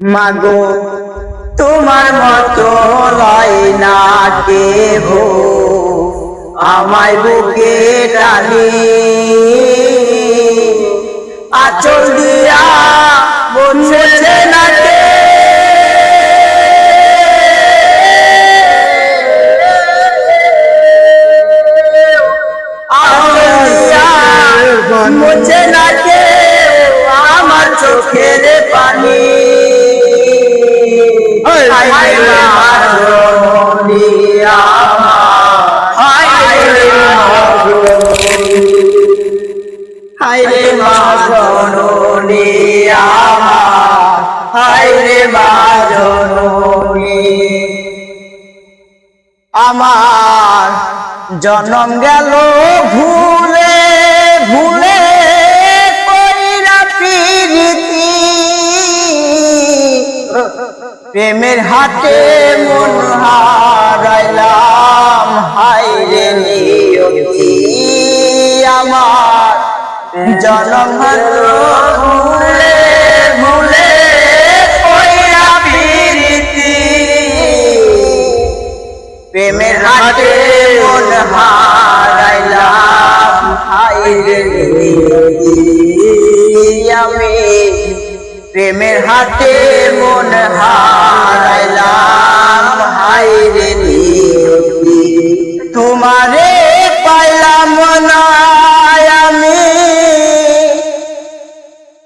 মাগো তোমার মতো লয় না কেহ। আমায় বুকে ডালি আচল দিয়া বলছে না রে মাধবী আমার, হায় রে মাধবী। আমার জনম গেল ভুলে ভুলে প্রেমের হাতে মন হারাইলাম হাইরে নিয়তি প্রীতি প্রেমের হাতে মন হারাইলাম হাইরে প্রেমের হাতে তোমারে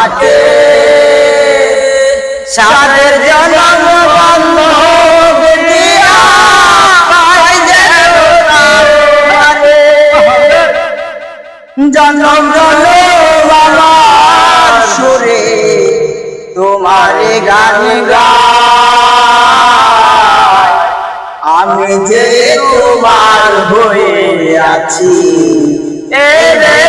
থাকে। সাদের জন্ম। জনম জনম সুরে তোমারে গান গায় আমি যে তোমার হয়ে আছি, এ রে